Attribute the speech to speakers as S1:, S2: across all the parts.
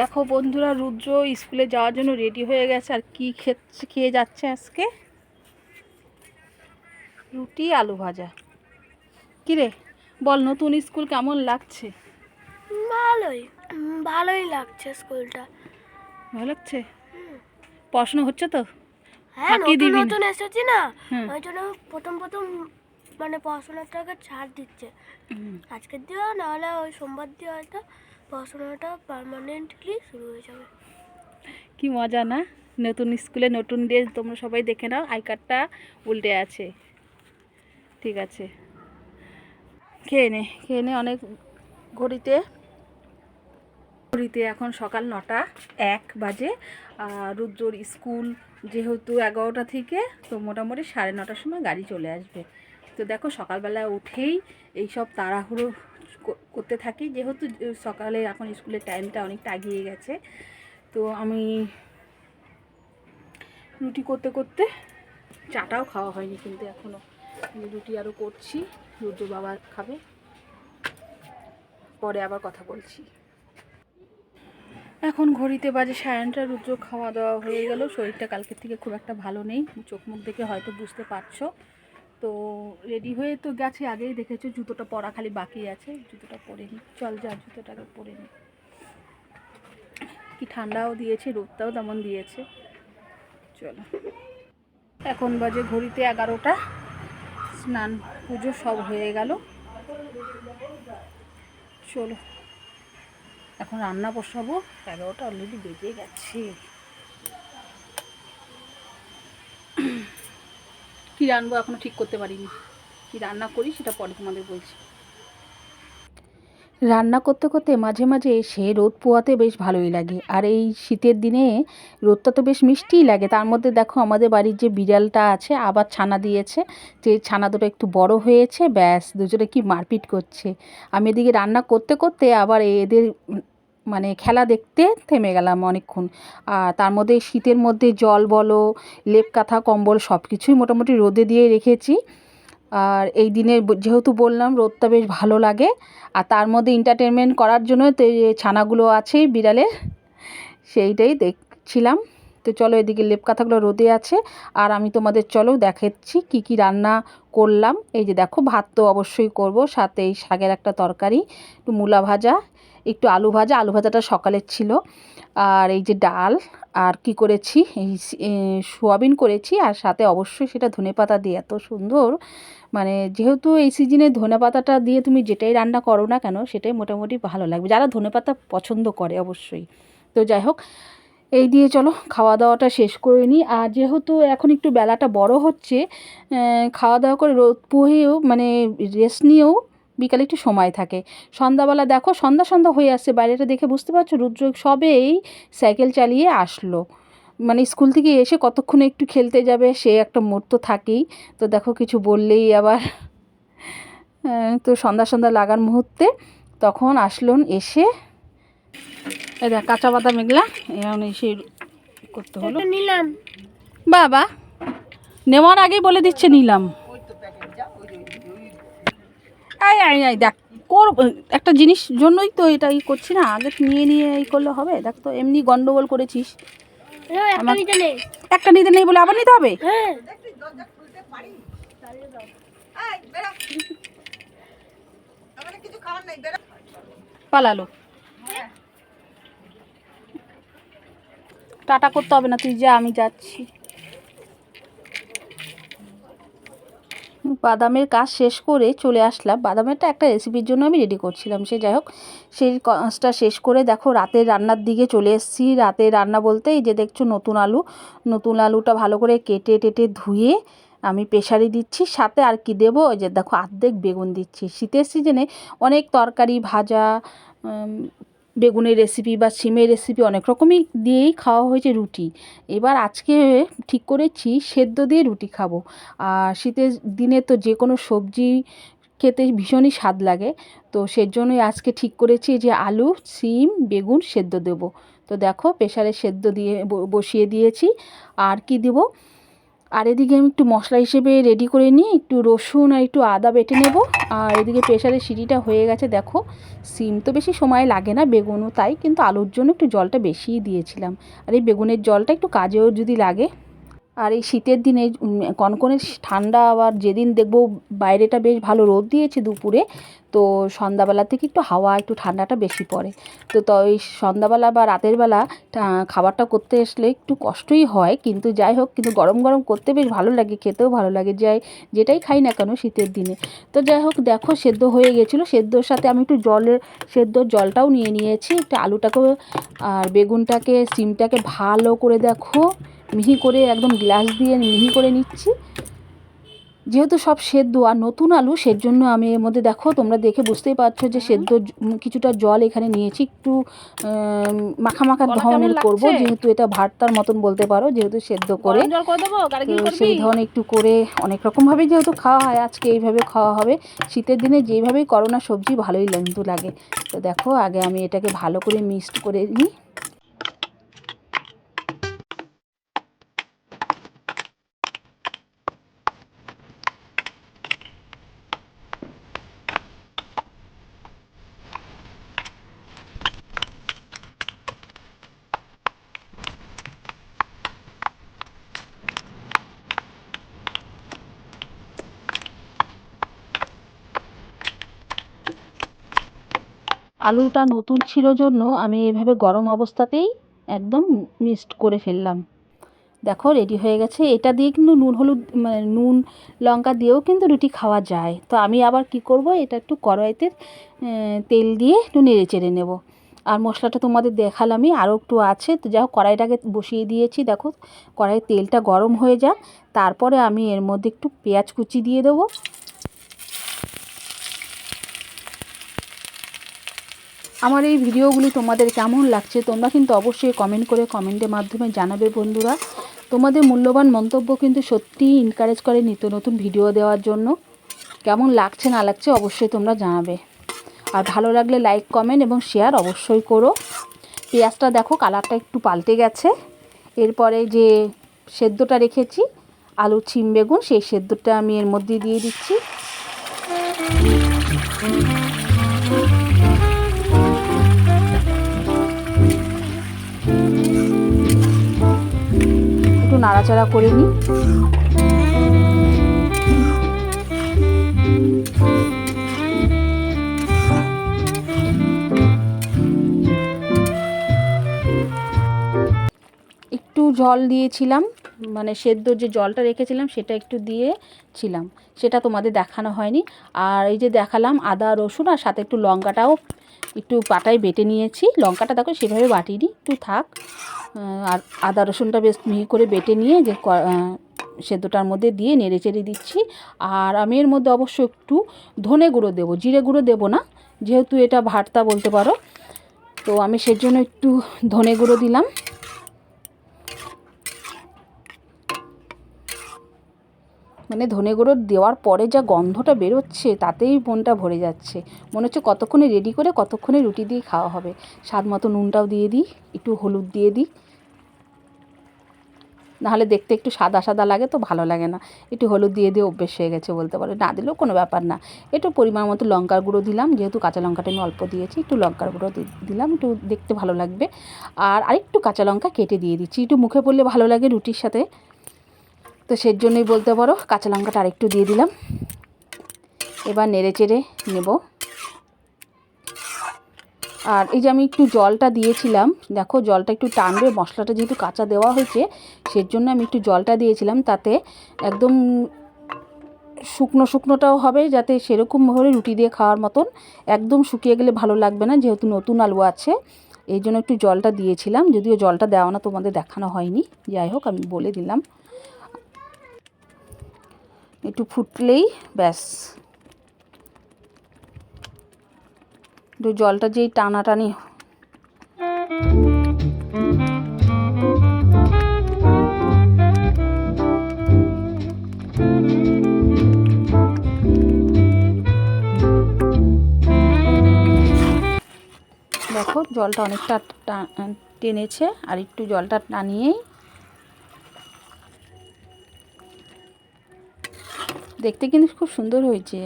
S1: দেখো বন্ধুরা রুদ্র স্কুলে যাওয়ার জন্য রেডি হয়ে গেছে। আর কি খেচ্ছে খেয়ে যাচ্ছে আজকে? রুটি আলু ভাজা। কিরে বল নতুন স্কুল কেমন লাগছে?
S2: ভালোই ভালোই লাগছে স্কুলটা।
S1: ভালো লাগছে? পড়াশোনা হচ্ছে তো?
S2: হ্যাঁ নতুন নতুন এসেছি না? ওই জন্য প্রথম প্রথম মানে পড়াশোনাটাকে ছাড় দিচ্ছে। আজকের দিয়েও নাহলে ওই সোমবার দিয়ে হয়তো পড়াশোনাটা পার্মানেন্টলি শুরু হয়ে যাবে।
S1: কি মজা না? নতুন স্কুলে নতুন ড্রেস তোমরা সবাই দেখে নাও, আই কার্ডটা উল্টে আছে। ঠিক আছে। খেয়ে নে খেয়ে নে অনেক ঘড়িতে। ঘড়িতে এখন সকাল নটা, এক বাজে। রুদ্রর স্কুল যেহেতু এগারোটা থেকে, তো মোটামুটি সাড়ে নটার সময় গাড়ি চলে আসবে। তো দেখো সকালবেলা উঠেই এইসব তাড়াহুড়ো করতে থাকি। যেহেতু সকালে এখন স্কুলের টাইমটা অনেকটা আগিয়ে গেছে, তো আমি রুটি করতে করতে চাটাও খাওয়া হয়নি কিন্তু এখনও রুটি আরও করছি, রুদ্র বাবা খাবে। পরে আবার কথা বলছি। এখন ঘড়িতে বাজে সাড়ে রুদ্র খাওয়া দাওয়া হয়ে গেল। শরীরটা কালকের থেকে খুব একটা ভালো নেই। চোখ মুখ দেখে হয়তো বুঝতে পারছ। তো রেডি হয়ে তো গেছে, আগেই দেখেছ জুতোটা পরা খালি বাকি আছে, জুতোটা পরে নি। চল যা, জুতোটাকে পরে নি। কি ঠান্ডাও দিয়েছে, রোদটাও তেমন দিয়েছে। চলো। এখন বাজে ঘড়িতে এগারোটা। স্নান, পুজো সব হয়ে গেল। চলো। এখন রান্না বসাবো। এগারোটা অলরেডি বেজে গেছে। কি রান্নাবো এখনও ঠিক করতে পারিনি। কি রান্না করি সেটা পরে তোমাদের বলছি। রান্না করতে করতে মাঝে মাঝে এসে রোদ পোয়াতে বেশ ভালোই লাগে। আর এই শীতের দিনে রোদটা তো বেশ মিষ্টিই লাগে। তার মধ্যে দেখো আমাদের বাড়ির যে বিড়ালটা আছে, আবার ছানা দিয়েছে। যে ছানা দুটো একটু বড় হয়েছে, ব্যাস, দুজনে কি মারপিট করছে। আমি এদিকে রান্না করতে করতে আবার এদের মানে খেলা দেখতে থেমে গেলাম অনেকক্ষণ। আর তার মধ্যে শীতের মধ্যে জল বলো, লেপ কাঁথা, কম্বল সব কিছুই মোটামুটি রোদে দিয়ে রেখেছি। আর এই দিনে যেহেতু বললাম রোদটা বেশ ভালো লাগে, আর তার মধ্যে এন্টারটেনমেন্ট করার জন্য তো ছানাগুলো আছেই বিড়ালের সেইটাই দেখছিলাম। তো চলো এদিকে লেপ কাঁথাগুলো রোদে আছে, আর আমি তোমাদের চলো দেখাচ্ছি কি কি রান্না করলাম। এই যে দেখো ভাত তো অবশ্যই করব, সাথে এই শাকের একটা তরকারি, একটু মূলা ভাজা একটু আলু ভাজা, আলু ভাজাটা সকালের ছিল। আর এই যে ডাল, আর কি করেছি? এই সোয়াবিন করেছি, আর সাথে অবশ্যই সেটা ধনেপাতা দিয়ে। এত সুন্দর। মানে যেহেতু এই সিজনে ধনেপাতাটা দিয়ে তুমি যেটাই রান্না করো না কেন, সেটাই মোটামুটি ভালো লাগবে। যারা ধনেপাতা পছন্দ করে অবশ্যই। তো যাই হোক, এই দিয়ে চলো খাওয়া দাওয়াটা শেষ করে নিই। আর যেহেতু এখন একটু বেলাটা বড় হচ্ছে খাওয়া দাওয়া করে রোদ পোহেও মানে রেস্ট নিয়েও বিকালে একটু সময় থাকে। সন্ধ্যাবেলা দেখো সন্ধ্যা সন্ধ্যা হয়ে আসছে বাইরেটা দেখে বুঝতে পারছ? রুদ্র সবেই সাইকেল চালিয়ে আসলো। মানে স্কুল থেকে এসে কতক্ষণে একটু খেলতে যাবে সে একটা মোড় তো থাকেই। তো দেখো কিছু বললেই আবার তো সন্ধ্যা সন্ধ্যা লাগার মুহূর্তে তখন আসলন এসে। দেখ কাঁচা বাদাম এগুলা এখন এসে করতে হলো।
S2: নিলাম।
S1: বাবা নেওয়ার আগেই বলে দিচ্ছে নিলাম। আয় দেখ কর একটা জিনিস জন্যই তো এটা ই করছি না আগে নিয়ে নিয়ে এই করলে হবে। দেখ তো এমনি গন্ডগোল করেছিস।
S2: একটা
S1: আমার-
S2: নিতে নেই।
S1: একটা নিতে নেই বলে আবার নিতে হবে?
S2: হ্যাঁ।
S1: পালালো। টাটা করতে হবে না তুই যা আমি যাচ্ছি। বাদামের কাজ শেষ করে চলে আসলাম। বাদামেরটা একটা রেসিপির জন্য আমি রেডি করছিলাম। সে যাই হোক, সেই কাজটা শেষ করে দেখো রাতের রান্নার দিকে চলে এসেছি। রাতের রান্না বলতে এই যে দেখছ নতুন আলু। নতুন আলুটা ভালো করে কেটে টেটে ধুয়ে আমি প্রেশারে দিচ্ছি। সাথে আর কি দেবো? যে দেখো অর্ধেক বেগুন দিচ্ছি। শীতের সিজনে অনেক তরকারি, ভাজা বেগুনের রেসিপি বা সিমের রেসিপি অনেক রকমই দিয়েই খাওয়া হয়েছে রুটি। এবার আজকে ঠিক করেছি সেদ্ধ দিয়ে রুটি খাব। আর শীতের দিনে তো যে কোনো সবজি খেতে ভীষণই স্বাদ লাগে। তো সেজন্যই আজকে ঠিক করেছি যে আলু সিম বেগুন সেদ্ধ দেবো। তো দেখো প্রেশারে সেদ্ধ দিয়ে বসিয়ে দিয়েছি। আর কি দেবো? আর এদিকে আমি একটু মশলা হিসেবে রেডি করে নিই। একটু রসুন আর একটু আদা বেটে নেব। আর এদিকে প্রেশারের সিটিটা হয়ে গেছে, দেখো। সিম তো বেশি সময় লাগে না বেগুনও তাই, কিন্তু আলুর জন্য একটু জলটা বেশিই দিয়েছিলাম। আর এই বেগুনের জলটা একটু কাজেও যদি লাগে আর এই শীতের দিনে কনকনে ঠান্ডা আবার যেদিন দেখব বাইরেটা বেশ ভালো রোদ দিয়েছে দুপুরে, তো সন্ধ্যাবেলা থেকে একটু হাওয়া, একটু ঠান্ডাটা বেশি পড়ে। তো তো এই সন্ধ্যাবেলা বা রাতের বেলা খাবারটা করতে আসলে একটু কষ্টই হয়, কিন্তু যাই হোক, কিন্তু গরম গরম করতে বেশ ভালো লাগে, খেতেও ভালো লাগে, যাই, যেটাই খাই না কেন শীতের দিনে। তো যাই হোক, দেখো সেদ্ধ হয়ে গেছিল, সেদ্ধর সাথে আমি একটু জলের, সেদ্ধর জলটাও নিয়ে নিয়েছি, একটু আলুটাকেও, আর বেগুনটাকে, সিমটাকে ভালো করে দেখো। মিহি করে একদম গ্লাস দিয়ে মিহি করে নিচ্ছি। যেহেতু সব সেদ্ধ আর নতুন আলু সের জন্য আমি এর মধ্যে দেখো তোমরা দেখে বুঝতেই পারছ যে সেদ্ধ কিছুটা জল এখানে নিয়েছি। একটু আম, মাখা মাখা
S3: গলা
S1: ধরনের করব যেহেতু এটা ভর্তার মতন বলতে পারো যেহেতু সেদ্ধ করে। তো সেই ধরনের একটু করে অনেক রকমভাবে যেহেতু খাওয়া হয় আজকে এইভাবে খাওয়া হবে। শীতের দিনে যেইভাবেই করো না সবজি ভালোই কিন্তু লাগে। তো দেখো আগে আমি এটাকে ভালো করে মিক্সড করে নিই। আলুটা নতুন ছিল জন্য আমি এভাবে গরম অবস্থাতেই একদম মিক্সড করে ফেললাম। দেখো রেডি হয়ে গেছে। এটা দিয়ে কিন্তু নুন, হলুদ মানে নুন, লঙ্কা দিয়েও কিন্তু রুটি খাওয়া যায়। তো আমি আবার কি করব, এটা একটু কড়াইতে তেল দিয়ে একটু নেড়ে চেড়ে নেব। আর মশলাটা তোমাদের দেখালামই, আরও একটু আছে। তো হোক, কড়াইটাকে বসিয়ে দিয়েছি। দেখো, কড়াইয়ের তেলটা গরম হয়ে যাক। তারপরে আমি এর মধ্যে একটু পেঁয়াজ কুচি দিয়ে দেবো। আমার এই ভিডিওগুলি তোমাদের কেমন লাগছে তোমরা কিন্তু অবশ্যই কমেন্ট করে কমেন্টের মাধ্যমে জানাবে বন্ধুরা। তোমাদের মূল্যবান মন্তব্য কিন্তু সত্যিই এনকারেজ করে নিত্য নতুন ভিডিও দেওয়ার জন্য। কেমন লাগছে না লাগছে অবশ্যই তোমরা জানাবে। আর ভালো লাগলে লাইক কমেন্ট এবং শেয়ার অবশ্যই করো। পেঁয়াজটা দেখো কালারটা একটু পাল্টে গেছে। এরপরে যে সেদ্ধটা রেখেছি, আলু, ছিম, বেগুন, সেই সেদ্ধটা আমি এর মধ্যে দিয়ে দিচ্ছি। নাড়াচাড়া করে নিই একটু জল দিয়েছিলাম মানে সেদ্ধ যে জলটা রেখেছিলাম সেটা একটু দিয়েছিলাম। সেটা তোমাদের দেখানো হয়নি। আর এই যে দেখালাম আদা, রসুন আর সাথে একটু লঙ্কাটাও একটু পাটায় বেটে নিয়েছি। লঙ্কাটা দেখো সেভাবে বাটিনি, একটু থাক। আর আদা রসুনটা বেশ মিহি করে বেটে নিয়ে যে সেদ্ধটার মধ্যে দিয়ে নেড়ে চেড়ে দিচ্ছি। আর আমি এর মধ্যে অবশ্য একটু ধনে গুঁড়ো দেবো, জিরে গুঁড়ো দেবো না, যেহেতু এটা ভর্তা বলতে পারো। তো আমি সেজন্য একটু ধনে গুঁড়ো দিলাম। মানে ধনে গুঁড়ো দেওয়ার পরে যা গন্ধটা বেরোচ্ছে, তাতেই মনটা ভরে যাচ্ছে। মনে হচ্ছে কতক্ষণে রেডি করে কতক্ষণে রুটি দিয়ে খাওয়া হবে। স্বাদ মতো নুনটাও দিয়ে দিই, একটু হলুদ দিয়ে দিই। নাহলে দেখতে একটু সাদা সাদা লাগে তো ভালো লাগে না। একটু হলুদ দিয়ে দিয়ে অভ্যেস হয়ে গেছে বলতে পারো। না দিলেও কোনো ব্যাপার না। একটু পরিমাণ মতো লঙ্কার গুঁড়ো দিলাম। যেহেতু কাঁচা লঙ্কাটা আমি অল্প দিয়েছি, একটু লঙ্কার গুঁড়ো দিলাম। একটু দেখতে ভালো লাগবে। আর আরেকটু কাঁচা লঙ্কা কেটে দিয়ে দিচ্ছি। একটু মুখে পড়লে ভালো লাগে রুটির সাথে। তো সের জন্যই বলতে পারো, কাঁচা লঙ্কাটা আরেকটু দিয়ে দিলাম। এবার নেড়ে চেড়ে নেব। আর এই যে আমি একটু জলটা দিয়েছিলাম, দেখো জলটা একটু টানবে, মশলাটা যেহেতু কাঁচা দেওয়া হয়েছে সের জন্য আমি একটু জলটা দিয়েছিলাম, তাতে একদম শুকনো শুকনোটাও হবে, যাতে সেরকম সেরকমভাবে রুটি দিয়ে খাওয়ার মতন একদম শুকিয়ে গেলে ভালো লাগবে না, যেহেতু নতুন আলু আছে। এই জন্য একটু জলটা দিয়েছিলাম, যদিও জলটা দেওয়া না, তোমাদের দেখানো হয়নি। যাই হোক, আমি বলে দিলাম। একটু ফুটলেই ব্যাস। একটু জলটা যেই টানাটানি দেখো জলটা অনেকটা টেনেছে, আর একটু জলটা টানিয়েই দেখতে কিন্তু খুব সুন্দর হয়েছে।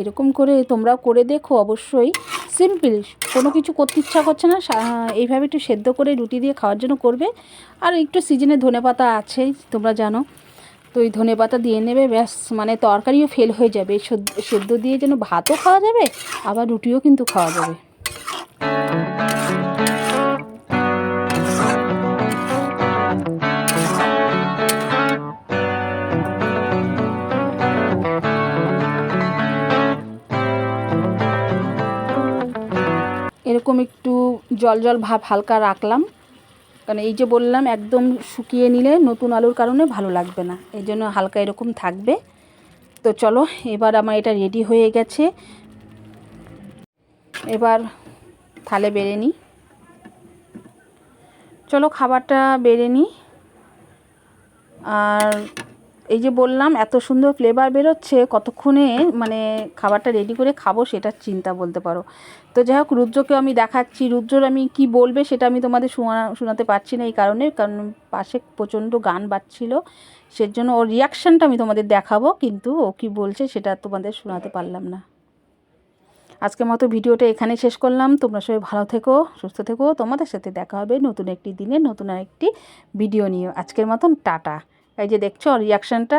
S1: এরকম করে তোমরাও করে দেখো অবশ্যই। সিম্পল কোনো কিছু করতে ইচ্ছা করছে না এইভাবে একটু সেদ্ধ করে রুটি দিয়ে খাওয়ার জন্য করবে। আর একটু সিজনে ধনে পাতা আছেই তোমরা জানো। তো ওই ধনে পাতা দিয়ে নেবে, ব্যাস মানে তরকারিও ফেল হয়ে যাবে। সেদ্ধ দিয়ে যেন ভাতও খাওয়া যাবে, আবার রুটিও কিন্তু খাওয়া যাবে। এরকম একটু জল জল ভাব হালকা রাখলাম। কারণ এই যে বললাম, একদম শুকিয়ে নিলে নতুন আলুর কারণে ভালো লাগবে না। এই জন্য হালকা এরকম থাকবে। তো চলো, এবার আমার এটা রেডি হয়ে গেছে। এবার থালে বেড়ে নিই। চলো, খাবারটা বেড়ে নিই। আর এই যে বললাম, এত সুন্দর ফ্লেভার বেরোচ্ছে, কতক্ষণে মানে খাবারটা রেডি করে খাব সেটার চিন্তা বলতে পারো। তো যাই হোক, রুদ্রকে আমি দেখাচ্ছি। রুদ্রর আমি কি বলবে সেটা আমি তোমাদের শোনা, শোনাতে পারছি না এই কারণে, কারণ পাশে প্রচণ্ড গান বাজছিল, সেজন্য ওর রিয়াকশানটা আমি তোমাদের দেখাবো, কিন্তু ও কি বলছে সেটা তোমাদের শোনাতে পারলাম না। আজকের মতো ভিডিওটা এখানে শেষ করলাম। তোমরা সবাই ভালো থেকো, সুস্থ থেকো। তোমাদের সাথে দেখা হবে নতুন একটি দিনে, নতুন একটি ভিডিও নিয়ে। আজকের মতন, টাটা। এই যে দেখছ রিয়াকশানটা